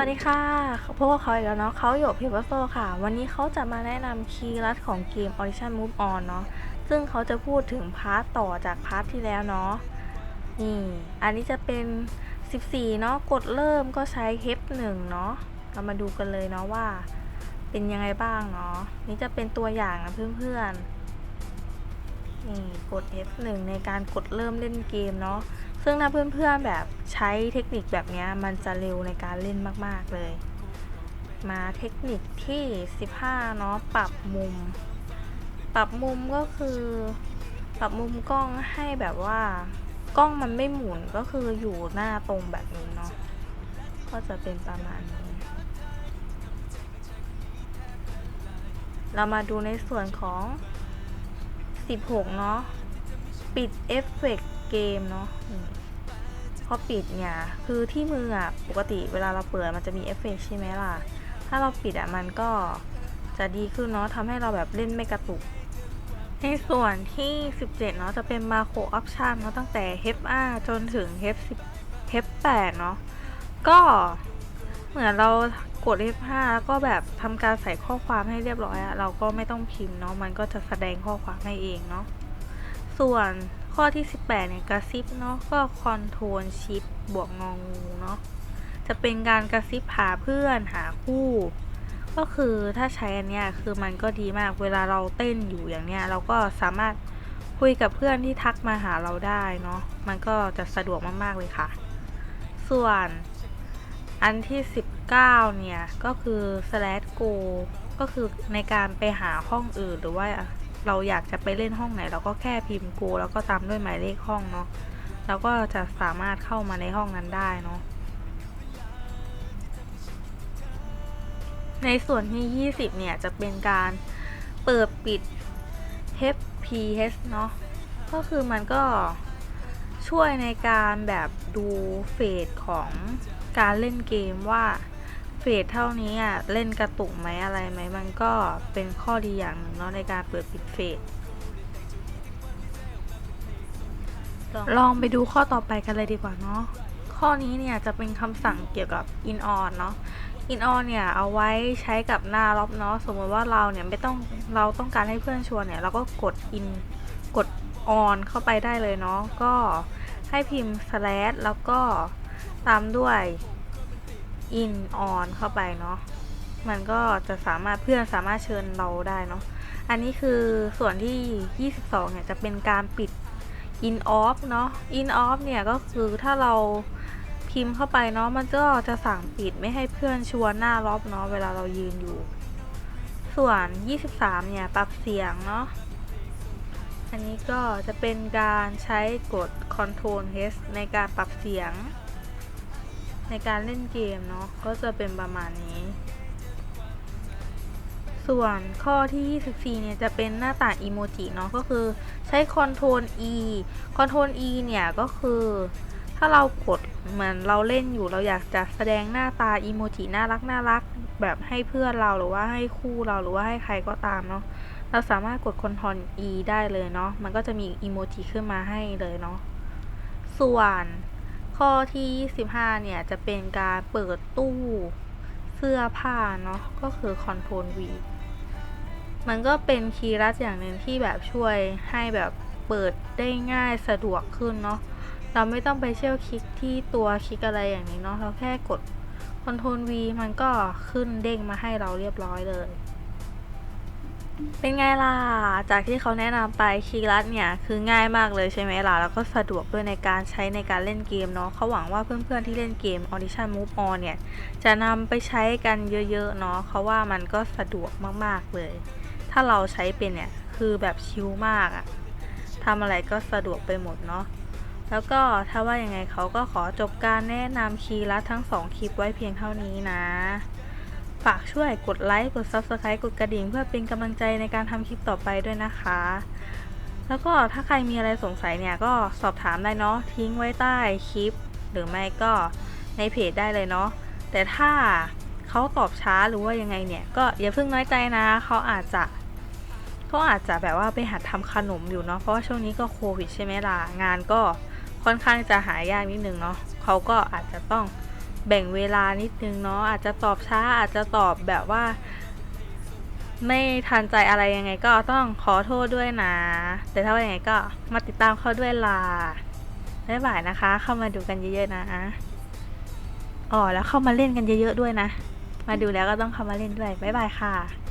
วัสดีค่ะ พวกเขาอีกแล้วเนาะเขาอยู่พิวโซค่ะ วันนี้เขาจะมาแนะนำคีย์ลัดของเกม Audition Move On เนาะ ซึ่งเขาจะพูดถึงพาร์ตต่อจากพาร์ทที่แล้วเนาะ นี่ อันนี้จะเป็น 14 เนาะ กดเริ่มก็ใช้ H1 เนาะ เรามาดูกันเลยเนาะว่า เป็นยังไงบ้างเนาะ นี่จะเป็นตัวอย่างนะเพื่อนๆ นี่ กด F1 ในการกดเริ่มเล่นเกมเนาะ ซึ่งถ้าเพื่อนๆแบบใช้เทคนิคแบบนี้มันจะเร็วในการเล่นมากๆเลย มาเทคนิคที่ 15 เนาะปรับมุม ปรับมุมก็คือ ปรับมุมกล้องให้แบบว่ากล้องมันไม่หมุนก็คืออยู่หน้าตรงแบบนี้เนาะก็จะเป็นประมาณนี้ เรามาดูในส่วนของ 16 เนาะปิดเอฟเฟกต์เกมเนาะ พอปิดเนี่ย คือที่มืออะ ปกติเวลาเราเปิดมันจะมีเอฟเฟกต์ใช่ไหมล่ะ ถ้าเราปิดอะ มันก็จะดีขึ้นเนาะทำให้เราแบบเล่นไม่กระตุก ในส่วนที่ 17 เนาะจะเป็นมาโครออปชันเนาะตั้งแต่ H5 จนถึง H10 H8 เนาะ ก็เหมือนเรากด F5 แล้วก็แบบทำการใส่ข้อความให้เรียบร้อยอะเราก็ไม่ต้องพิมพ์เนาะ มันก็จะแสดงข้อความให้เองเนาะ ส่วน ข้อที่ 18 เนี่ยกระซิบเนาะก็คอนโทรลชิปบวกงองูเนาะจะเป็นการกระซิบหาเพื่อนหาคู่ ก็คือถ้าใช้อันเนี้ยคือมันก็ดีมากเวลาเราเต้นอยู่อย่างเนี้ยเราก็สามารถคุยกับเพื่อนที่ทักมาหาเราได้เนาะมันก็จะสะดวกมากๆเลยค่ะ ส่วนอันที่ 19 เนี่ย ก็คือ slash go ก็คือในการไปหาห้องอื่นหรือว่า เราอยากจะไปเล่นห้องไหน เราก็แค่พิมพ์ go แล้วก็ตามด้วยหมายเลขห้องเนาะแล้วก็จะสามารถเข้ามาในห้องนั้นได้เนาะในส่วนที่ 20 เนี่ย จะเป็นการเปิดปิด FPS เนาะก็คือมันก็ช่วยในการแบบดูเฟสของการเล่นเกมว่า เฟสเท่านี้อะเล่นกระตุกไหมอะไรไหมมันก็เป็นข้อดีอย่างหนึ่งเนาะในการเปิดปิดเฟสลองไปดูข้อต่อไปกันเลยดีกว่าเนาะข้อนี้เนี่ยจะเป็นคำสั่งเกี่ยวกับ in on เนาะ in on เนี่ยเอาไว้ใช้กับหน้าล็อบเนาะสมมติว่าเราเนี่ยไม่ต้องเราต้องการให้เพื่อนชวนเนี่ยเราก็กด in กด on เข้าไปได้เลยเนาะก็ให้พิมพ์ slash แล้วก็ตามด้วย in on เข้าไปเนาะมันก็จะสามารถเพื่อนสามารถเชิญเราได้เนาะอันนี้คือส่วนที่ 22 เนี่ยจะเป็นการปิด in off เนาะ in off เนี่ยก็คือถ้าเราพิมพ์เข้าไปเนาะมันก็จะสั่งปิดไม่ให้เพื่อนชวนหน้าล็อบเนาะเวลาเรายืนอยู่ ส่วน 23 เนี่ยปรับเสียงเนาะอันนี้ก็จะเป็นการใช้กด Ctrl H ในการปรับเสียง ในการเล่นเกมเนาะก็จะเป็นประมาณนี้ ส่วนข้อที่ 24 เนี่ยจะเป็นหน้าต่างอีโมจิเนาะก็คือใช้ Ctrl E Ctrl E เนี่ยก็คือถ้าเรากดเหมือนเราเล่นอยู่เราอยากจะแสดงหน้าตาอีโมจิน่ารักน่ารักแบบให้เพื่อนเราหรือว่าให้คู่เราหรือว่าให้ใครก็ตามเนาะเราสามารถกด Ctrl E ได้เลยเนาะมันก็จะมีอีโมจิขึ้นมาให้เลยเนาะส่วน ข้อที่25เนี่ย จะเป็นการเปิดตู้เสื้อผ้าเนาะก็คือ Ctrl V มันก็เป็นคีย์ลัดอย่างหนึ่งที่แบบช่วยให้แบบเปิดได้ง่ายสะดวกขึ้นเนาะเราไม่ต้องไปเชี่ยวคลิกที่ตัวคลิกอะไรอย่างนี้เนาะเราแค่กด Ctrl V มันก็ขึ้นเด้งมาให้เราเรียบร้อยเลย เป็นไงล่ะ จากที่เขาแนะนำไปคีย์ลัดเนี่ยคือง่ายมากเลยใช่ไหมล่ะ แล้วก็สะดวกด้วยในการใช้ในการเล่นเกมเนาะเขาหวังว่าเพื่อนๆที่เล่นเกม Audition Move On เนี่ย จะนำไปใช้กันเยอะๆเนาะเขาว่ามันก็สะดวกมากๆเลย ถ้าเราใช้เป็นเนี่ย คือแบบชิลมากอะทำอะไรก็สะดวกไปหมดเนาะแล้วก็ถ้าว่ายังไงเขาก็ขอจบการแนะนำคีย์ลัดทั้ง 2 คลิปไว้เพียงเท่านี้นะ ฝากช่วยกดไลค์ กด Subscribe กดกระดิ่ง เพื่อเป็นกำลังใจในการทำคลิปต่อไปด้วยนะคะ แล้วก็ถ้าใครมีอะไรสงสัยเนี่ยก็สอบถามได้เนาะทิ้งไว้ใต้คลิป หรือไม่ก็ในเพจได้เลยเนาะแต่ถ้าเขาตอบช้าหรือว่ายังไงเนี่ย ก็อย่าเพิ่งน้อยใจนะเขาอาจจะเขาอาจจะแบบว่าไปหัดทำขนมอยู่เนาะเพราะว่าช่วงนี้ก็โควิดใช่ไหมล่ะงานก็ค่อนข้างจะหายากนิดนึงเนาะเขาก็อาจจะต้อง แบ่งเวลานิดนึงเนาะอาจจะตอบช้าอาจจะตอบแบบว่า ไม่ทันใจอะไรยังไงก็ต้องขอโทษด้วยนะ แต่ถ้าว่ายังไงก็มาติดตามเขาด้วยล่ะบ๊ายบายนะคะ เข้ามาดูกันเยอะๆนะอ๋อแล้วเข้ามาเล่นกันเยอะๆด้วยนะ มาดูแล้วก็ต้องเข้ามาเล่นด้วยบ๊ายบายค่ะ